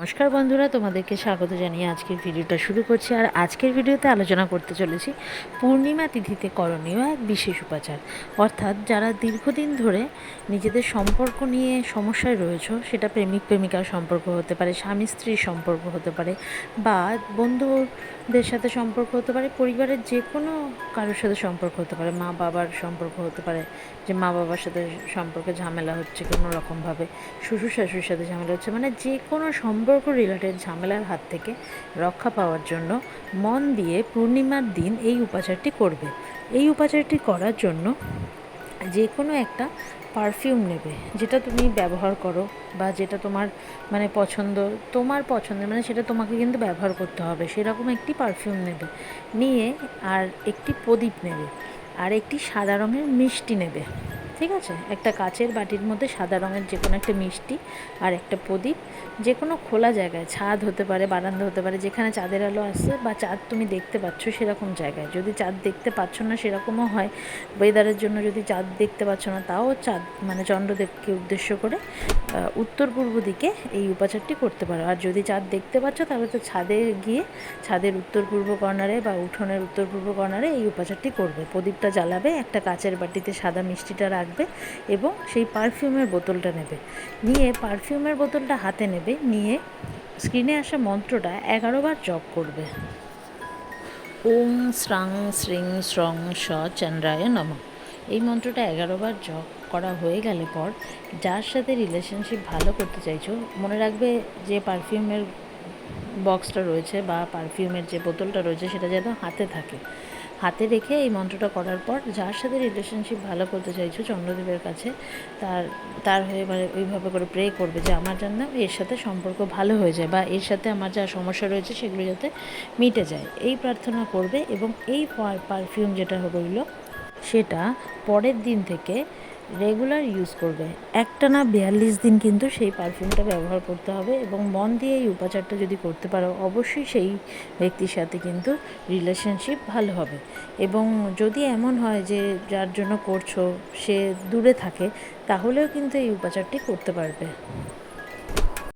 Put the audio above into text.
নমস্কার বন্ধুরা, তোমাদেরকে স্বাগত জানিয়ে আজকের ভিডিওটা শুরু করছি। আর আজকের ভিডিওতে আলোচনা করতে চলেছি পূর্ণিমা তিথিতে করণীয় এক বিশেষ উপাচার। অর্থাৎ যারা দীর্ঘদিন ধরে নিজেদের সম্পর্ক নিয়ে সমস্যায় রয়েছে, সেটা প্রেমিক প্রেমিকার সম্পর্ক হতে পারে, স্বামী স্ত্রীর সম্পর্ক হতে পারে বা বন্ধুদের সাথে সম্পর্ক হতে পারে, পরিবারের যে কোনো কারোর সাথে সম্পর্ক হতে পারে, মা বাবার সম্পর্ক হতে পারে, যে মা বাবার সাথে সম্পর্কে ঝামেলা হচ্ছে কোনো রকমভাবে শ্বশুর শাশুড়ির সাথে ঝামেলা হচ্ছে মানে যে কোনো সম্পর্ক রিলেটেড ঝামেলার হাত থেকে রক্ষা পাওয়ার জন্য মন দিয়ে পূর্ণিমার দিন এই উপাচারটি করবে। এই উপাচারটি করার জন্য যে কোনো একটা পারফিউম নেবে, যেটা তুমি ব্যবহার করো বা যেটা তোমার মানে পছন্দ, তোমার পছন্দের মানে সেটা তোমাকে কিন্তু ব্যবহার করতে হবে। সেরকম একটি পারফিউম নেবে, নিয়ে আর একটি প্রদীপ নেবে, আর একটি সাদা রঙের মিষ্টি নেবে। ঠিক আছে? একটা কাচের বাটির মধ্যে সাদা রঙের যে কোনো একটা মিষ্টি আর একটা প্রদীপ যে কোনো খোলা জায়গায়, ছাদ হতে পারে, বারান্দা হতে পারে, যেখানে চাঁদের আলো আসছে বা চাঁদ তুমি দেখতে পাচ্ছ সেরকম জায়গায়। যদি চাঁদ দেখতে পাচ্ছ না সেরকমও হয়। ওয়েদারের জন্য যদি চাঁদ দেখতে পাচ্ছ না, তাও চাঁদ মানে চন্দ্রদেবকে উদ্দেশ্য করে উত্তর পূর্ব দিকে এই উপাচারটি করতে পারো। আর যদি চাঁদ দেখতে পাচ্ছ, তাহলে তো ছাদে গিয়ে ছাদের উত্তর পূর্ব কর্নারে বা উঠোনের উত্তর পূর্ব কর্নারে এই উপাচারটি করবে। প্রদীপটা জ্বালাবে, একটা কাচের বাটিতে সাদা মিষ্টিটা রাখবে এবং সেই পারফিউমের বোতলটা নেবে। নিয়ে পারফিউমের বোতলটা হাতে নেবে, নিয়ে স্ক্রিনে আসা মন্ত্রটা এগারো বার জপ করবে। ওম শ্রাং শ্রিং শ্রং স চন্দ্রায় নম। এই মন্ত্রটা এগারো বার জপ করা হয়ে গেলে পর যার সাথে রিলেশনশিপ ভালো করতে চাইছো, মনে রাখবে যে পারফিউমের বক্সটা রয়েছে বা পারফিউমের যে বোতলটা রয়েছে সেটা যেন হাতে থাকে। হাতে রেখে এই মন্ত্রটা করার পর যার সাথে রিলেশনশিপ ভালো করতে চাইছো চন্দ্রদেবের কাছে, তার তার হয়ে মানে ওইভাবে করে প্রে করবে যে আমার যেন এর সাথে সম্পর্ক ভালো হয়ে যায় বা এর সাথে আমার যা সমস্যা রয়েছে সেগুলো যাতে মিটে যায়। এই প্রার্থনা করবে এবং এই পারফিউম যেটা রইল সেটা পরের দিন থেকে রেগুলার ইউজ করবে। একটা না বিয়াল্লিশ দিন কিন্তু সেই পারফিউমটা ব্যবহার করতে হবে এবং মন দিয়ে এই উপাচারটা যদি করতে পারো, অবশ্যই সেই ব্যক্তির সাথে কিন্তু রিলেশনশিপ ভালো হবে। এবং যদি এমন হয় যে যার জন্য করছ, সে দূরে থাকে, তাহলেও কিন্তু এই উপাচারটি করতে পারবে।